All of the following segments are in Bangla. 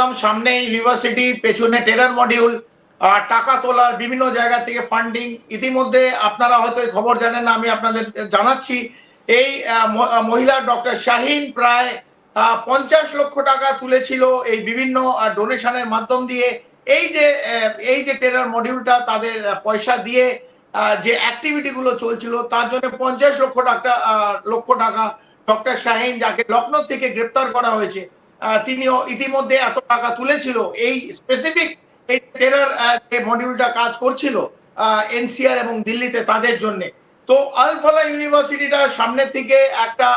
বললাম সামনে ইউনিভার্সিটি পেছনে টেরার মডিউল টাকা তোলার বিভিন্ন জায়গা থেকে ফান্ডিং ইতিমধ্যে আপনারা হয়তো খবর জানেন আমি আপনাদের জানাচ্ছি। এই মহিলা ডক্টর শাহিন প্রায় পঞ্চাশ লক্ষ টাকা তুলেছিল এই বিভিন্ন ডোনেশনের মাধ্যম দিয়ে। এই যে এই যে টেরার মডিউলটা তাদের পয়সা দিয়ে যে অ্যাক্টিভিটি গুলো চলছিল, তার জন্য পঞ্চাশ লক্ষ টাকা লক্ষ টাকা ডক্টর শাহিন, যাকে লখনৌ থেকে গ্রেপ্তার করা হয়েছে তিনিও ইতিমধ্যে এত টাকা তুলেছিল। এই স্পেসিফিক এই টেরার যে মডিউলটা কাজ করছিল এনসিআর এবং দিল্লিতে তাদের জন্য। তো আল ফালা ইউনিভার্সিটিটা সামনের থেকে একটা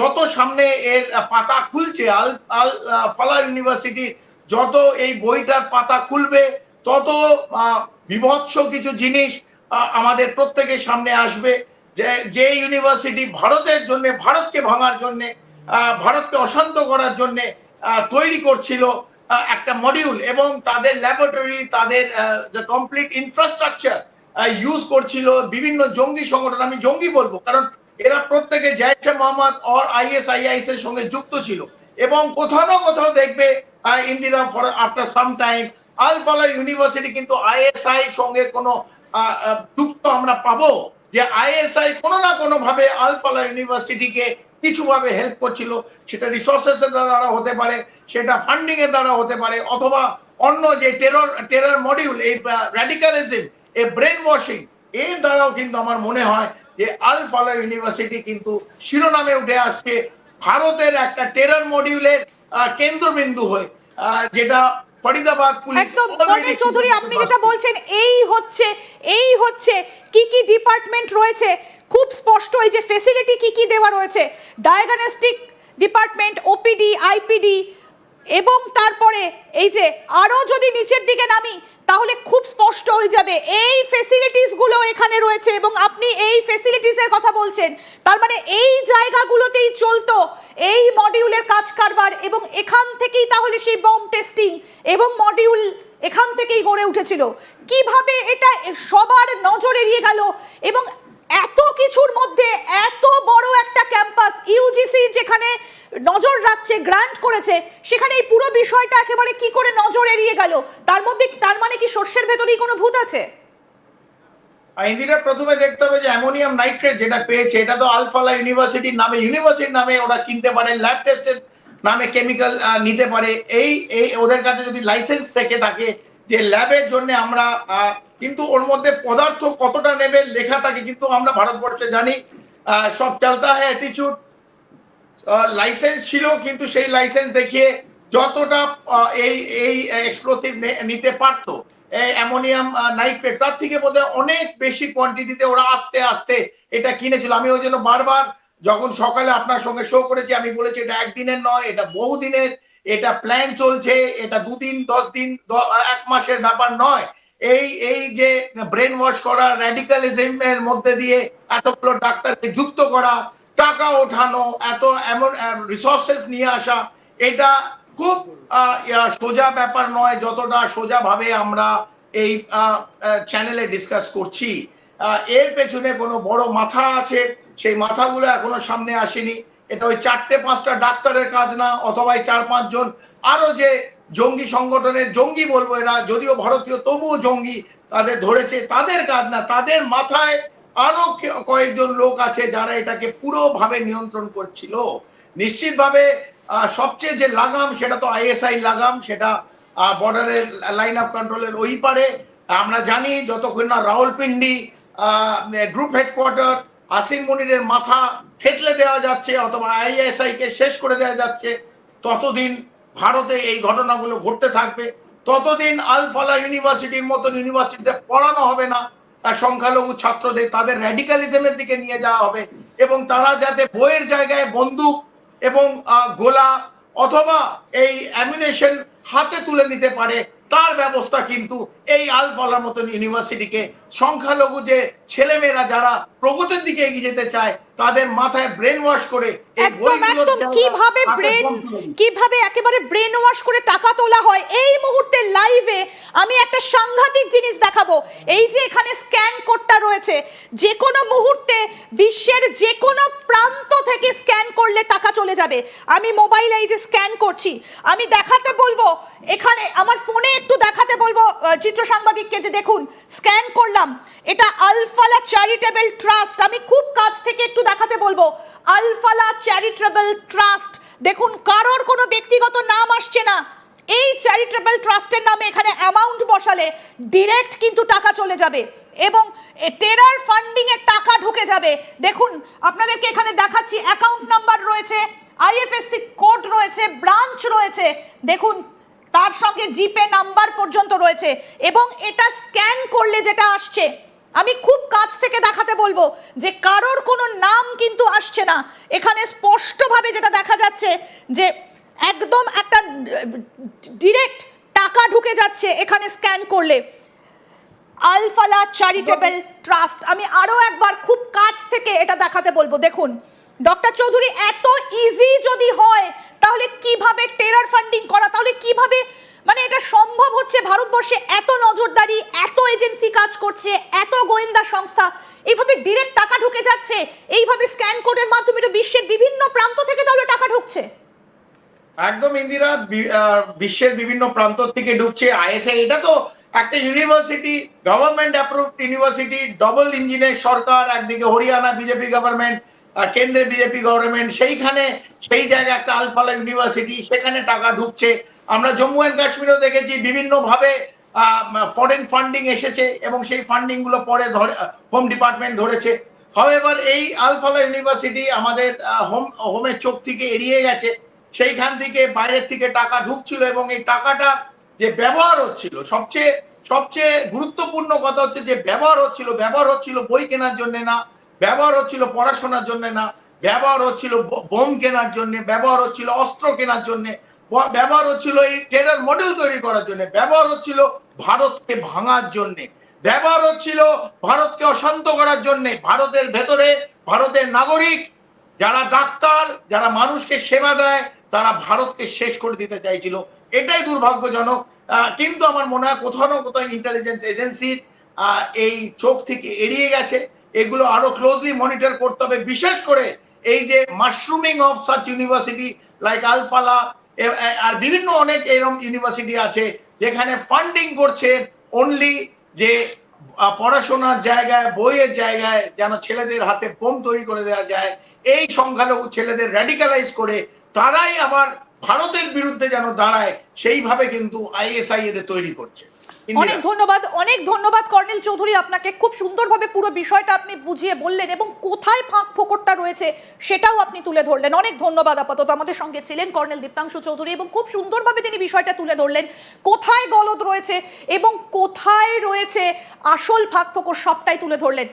যত সামনে এর পাতা খুলছে, আল আল ফালা ইউনিভার্সিটির যত এই বইটার পাতা খুলবে, তত বিভৎস কিছু জিনিস আমাদের প্রত্যেকের সামনে আসবে। যে যে ইউনিভার্সিটি ভারতের জন্য, ভারতকে ভাঙার জন্য ভারতকে অশান্ত করার জন্য তৈরি করছিল একটা মডিউল এবং তাদের ল্যাবরেটরি তাদের কমপ্লিট ইনফ্রাস্ট্রাকচার ইউজ করছিল বিভিন্ন জঙ্গি সংগঠন। আমি জঙ্গি বলব, কারণ এরা প্রত্যেকে Jaish-e Mohammed or IS IIS এর সঙ্গে যুক্ত ছিল। এবং কোথাও না কোথাও দেখবে Indira for after some time Al-Falah university কিন্তু আইএসআই সঙ্গে কোনো যুক্ত আমরা পাবো যে আইএসআই কোনো না কোনো ভাবে আলফালা ইউনিভার্সিটিকে কিছু ভাবে হেল্প করছিল। সেটা রিসোর্সেস এর দ্বারা হতে পারে সেটা ফান্ডিং এর দ্বারা হতে পারে অথবা অন্য যে টেরর টেরর মডিউল এই র্যাডিকালিজম এই ব্রেন ওয়াশিং এর দ্বারাও কিন্তু আমার মনে হয় যে আল ফালা ইউনিভার্সিটি কিন্তু শিরোনামে উঠে আসছে। ভারতের একটা টেরর মডিউলের কেন্দ্রবিন্দু হয়ে আহ, যেটা ফরিদাবাদ পুলিশ একদম। চৌধুরী আপনি যেটা বলছেন এই হচ্ছে এই হচ্ছে কি কি ডিপার্টমেন্ট রয়েছে খুব স্পষ্ট এই যে ফেসিলিটি কি কি দেওয়া রয়েছে? ডায়াগনস্টিক ডিপার্টমেন্ট ওপিডি আইপিডি এবং তারপরে এই যে আরও যদি নিচের দিকে নামি, তাহলে খুব স্পষ্ট হয়ে যাবে। এই ফেসিলিটিসগুলো এখানে রয়েছে এবং আপনি এই ফেসিলিটিসের কথা বলছেন। তার মানে এই জায়গাগুলোতেই চলতো এই মডিউলের কাজ কারবার এবং এখান থেকেই তাহলে সেই বম টেস্টিং এবং মডিউল এখান থেকেই গড়ে উঠেছিল। কীভাবে এটা সবার নজর এড়িয়ে গেল এবং এত কিছুর মধ্যে এত বড় একটা ক্যাম্পাস ইউজিসি যেখানে নজর রাখছে, গ্রান্ট করেছে, সেখানে এই পুরো বিষয়টা একেবারে কি করে নজর এড়িয়ে গেল? তার মধ্যে তার মানে কি শস্যের ভেতরেই কোনো ভূত আছে? ইন্দিরা প্রথমে দেখতে হবে যে অ্যামোনিয়াম নাইট্রেট যেটা পেয়েছে, এটা তো আলফালা ইউনিভার্সিটির নামে ইউনিভার্সিটির নামে ওরা কিনতে পারে, ল্যাব টেস্টের নামে কেমিক্যাল নিতে পারে। এই এই ওদের কাছে যদি লাইসেন্স থেকে থাকে যে ল্যাবের জন্য আমরা কিন্তু ওর মধ্যে পদার্থ কতটা নেবে লেখা থাকে কিন্তু আমরা ভারতবর্ষে জানি। সব চলতা হ্যাঁ অ্যাটিচিউড লাইসেন্স ছিল কিন্তু সেই লাইসেন্স দেখিয়ে যতটা এই এই এক্সপ্লোসিভ নিতে পারতো। অ্যামোনিয়াম নাইট্রেট তার থেকে বোধহয় অনেক বেশি কোয়ান্টিটিতে ওরা আস্তে আস্তে এটা কিনেছিল। আমি ওই জন্য বারবার যখন সকালে আপনার সঙ্গে শো করেছি, আমি বলেছি, এটা একদিনের নয়, এটা বহুদিনের। এটা প্ল্যান চলছে, এটা দুদিন দশ দিন এক মাসের ব্যাপার নয়। এই এই যে ব্রেন ওয়াশ করা র্যাডিক্যালিজম এর মধ্যে দিয়ে এতগুলো ডাক্তারকে যুক্ত করা, টাকা ওঠানো, এত এমন রিসোর্সেস নিয়ে আসা, এটা খুব সোজা ব্যাপার নয়, যতটা সোজা ভাবে আমরা এই চ্যানেলে ডিসকাস করছি। এর পেছনে কোনো বড় মাথা আছে, সেই মাথাগুলো এখনও সামনে আসেনি। এটা ওই চারটে, পাঁচটা ডাক্তারের কাজ না, অথবা চার পাঁচজন আরও যে জঙ্গি সংগঠনের জঙ্গি বলব এরা, যদিও ভারতীয়, তবুও জঙ্গি তাদের ধরেছে, তাদের কাজ না, তাদের মাথায় আরও কয়েকজন লোক আছে যারা এটাকে পুরোভাবে নিয়ন্ত্রণ করছিল। নিশ্চিতভাবে সবচেয়ে যে লাগাম সেটা তো আইএসআই লাগাম, সেটা বর্ডারের লাইন অফ কন্ট্রোলের ওই পারে। আমরা জানি যতক্ষণ না রাওয়ালপিন্ডি গ্রুপ হেডকোয়ার্টার আসিম মনিরের মাথা থেতলে দেওয়া যাচ্ছে অথবা আইএসআই কে শেষ করে দেওয়া যাচ্ছে। ততদিন ভারতে এই ঘটনাগুলো ঘটতে থাকবে। ততদিন আলফালা ইউনিভার্সিটির মতন ইউনিভার্সিটিতে পড়ানো হবে না। আর সংখ্যালঘু ছাত্রদের তাদের র্যাডিক্যালিজমের দিকে নিয়ে যাওয়া হবে এবং তারা যাতে বইয়ের জায়গায় বন্দুক এবং গোলা অথবা এই অ্যামিনেশন হাতে তুলে নিতে পারে তার ব্যবস্থা কিন্তু এই আলফালার মতন ইউনিভার্সিটিকে সংখ্যালঘু যে ছেলেমেয়েরা যারা প্রগতির দিকে এগিয়ে যেতে চায় তাদের মাথায় ব্রেন ওয়াশ করে কীভাবে ব্রেন। কীভাবে একেবারে ব্রেন ওয়াশ করে টাকা তোলা হয় এই মুহূর্তে লাইভে আমি একটা সাংঘাতিক জিনিস দেখাবো এই যে এখানে স্ক্যান কোডটা রয়েছে যে কোনো মুহূর্তে বিশ্বের যে কোনো প্রান্ত থেকে স্ক্যান করলে টাকা চলে যাবে। আমি মোবাইলে এই যে স্ক্যান করছি, আমি দেখাতে বলব, এখানে আমার ফোনে একটু দেখাতে বলব চিত্র সাংবাদিককে যে দেখুন, স্ক্যান করলাম। এটা আলফালা চ্যারিটেবল ট্রাস্ট, আমি খুব কাছ থেকে একটু দেখাতে বলব। আলফালা চ্যারিটেবল ট্রাস্ট, দেখুন, কারোর কোনো ব্যক্তিগত নাম আসছে না। এই চ্যারিটেবল ট্রাস্টের নামে এখানে অ্যামাউন্ট বসালে ডিরেক্ট কিন্তু টাকা চলে যাবে। এবং টেরার ফান্ডিং এর টাকা ঢুকে যাবে। দেখুন, আপনাদেরকে এখানে দেখাচ্ছি অ্যাকাউন্ট নাম্বার রয়েছে আইএফএসসি কোড রয়েছে ব্রাঞ্চ রয়েছে। দেখুন, তার সঙ্গে জিপে নাম্বার পর্যন্ত রয়েছে। এবং এটা স্ক্যান করলে যেটা আসছে, আমি খুব কাছ থেকে দেখাতে বলব যে কারোর কোনো নাম কিন্তু আসছে না। এখানে স্পষ্টভাবে যেটা দেখা যাচ্ছে যে একদম একটা ডিরেক্ট টাকা ঢুকে যাচ্ছে এখানে স্ক্যান করলে। আলফালা চ্যারিটেবল ট্রাস্ট আমি আরও একবার খুব কাছ থেকে এটা দেখাতে বলব। দেখুন ডক্টর চৌধুরী এত ইজি যদি হয় তাহলে কীভাবে টেরার ফান্ডিং করা? তাহলে কীভাবে মানে এটা সম্ভব হচ্ছে ভারতবর্ষে এত নজরদারি এত এজেন্সি কাজ করছে এত গোয়েন্দা সংস্থা এইভাবে ডিরেক্ট টাকা ঢুকে যাচ্ছে এইভাবে স্ক্যান কোডের মাধ্যমে তো বিশ্বের বিভিন্ন প্রান্ত থেকে তাহলে টাকা ঢুকছে। একদম ইন্দিরা বিশ্বের বিভিন্ন প্রান্ত থেকে ঢুকছে আইএসআই এটা তো একটা university government approved university double ইঞ্জিনের সরকার, একদিকে হরিয়ানা বিজেপি গভর্নমেন্ট কেন্দ্রে বিজেপি গভর্নমেন্ট সেইখানে, সেই জায়গায় একটা আলফালা ইউনিভার্সিটি সেখানে টাকা ঢুকছে। আমরা জম্মু অ্যান্ড কাশ্মীরেও দেখেছি, বিভিন্নভাবে ফরেন ফান্ডিং এসেছে এবং সেই ফান্ডিংগুলো পরে ধরে হোম ডিপার্টমেন্ট ধরেছে। হাওয়েভার এই আলফালা ইউনিভার্সিটি আমাদের হোম হোমের চোখ থেকে এড়িয়ে গেছে। সেইখান থেকে বাইরের থেকে টাকা ঢুকছিল এবং এই টাকাটা যে ব্যবহার হচ্ছিল, সবচেয়ে সবচেয়ে গুরুত্বপূর্ণ কথা হচ্ছে যে ব্যবহার হচ্ছিল ব্যবহার হচ্ছিল বই কেনার জন্য না, ব্যবহার হচ্ছিল পড়াশোনার জন্য না, ব্যবহার হচ্ছিল বোম কেনার জন্য, ব্যবহার হচ্ছিল অস্ত্র কেনার জন্য ব্যবহার হচ্ছিল এই ট্রেডার মডেল তৈরি করার জন্য, ব্যবহার হচ্ছিল ভারতকে ভাঙার জন্য, ব্যবহার হচ্ছিল ভারতকে অশান্ত করার জন্য, ভারতের ভেতরে ভারতের নাগরিক যারা ডাক্তার, যারা মানুষকে সেবা দেয়, তারা ভারতকে শেষ করে দিতে চাইছিল। এটাই দুর্ভাগ্যজনক। কিন্তু আমার মনে হয় কোথাও না কোথাও ইন্টেলিজেন্স এজেন্সির এই চোখ থেকে এড়িয়ে গেছে। এগুলো আরও ক্লোজলি মনিটর করতে হবে। বিশেষ করে এই যে mushrooming of such university like Al-Falah আর বিভিন্ন অনেক এরকম ইউনিভার্সিটি আছে যেখানে ফান্ডিং করছে অনলি যে পড়াশোনার জায়গায়, বইয়ের জায়গায় যেন ছেলেদের হাতে বোম তৈরি করে দেওয়া যায়। এই সংখ্যালঘু ছেলেদের র্যাডিকালাইজ করে তারাই আবার ভারতের বিরুদ্ধে যেন দাঁড়ায়, সেইভাবে কিন্তু আইএসআই এদের তৈরি করছে। অনেক ধন্যবাদ অনেক ধন্যবাদ কর্নেল চৌধুরী আপনাকে। খুব সুন্দরভাবে পুরো বিষয়টা আপনি বুঝিয়ে বললেন এবং কোথায় ফাঁক ফোকরটা রয়েছে সেটাও আপনি তুলে ধরলেন। অনেক ধন্যবাদ আপাতত। আমাদের সঙ্গে ছিলেন কর্নেল দীপ্তাংশু চৌধুরী এবং খুব সুন্দরভাবে তিনি বিষয়টা তুলে ধরলেন। কোথায় গলদ রয়েছে এবং কোথায় রয়েছে আসল ফাঁক ফোকর সবটাই তুলে ধরলেন।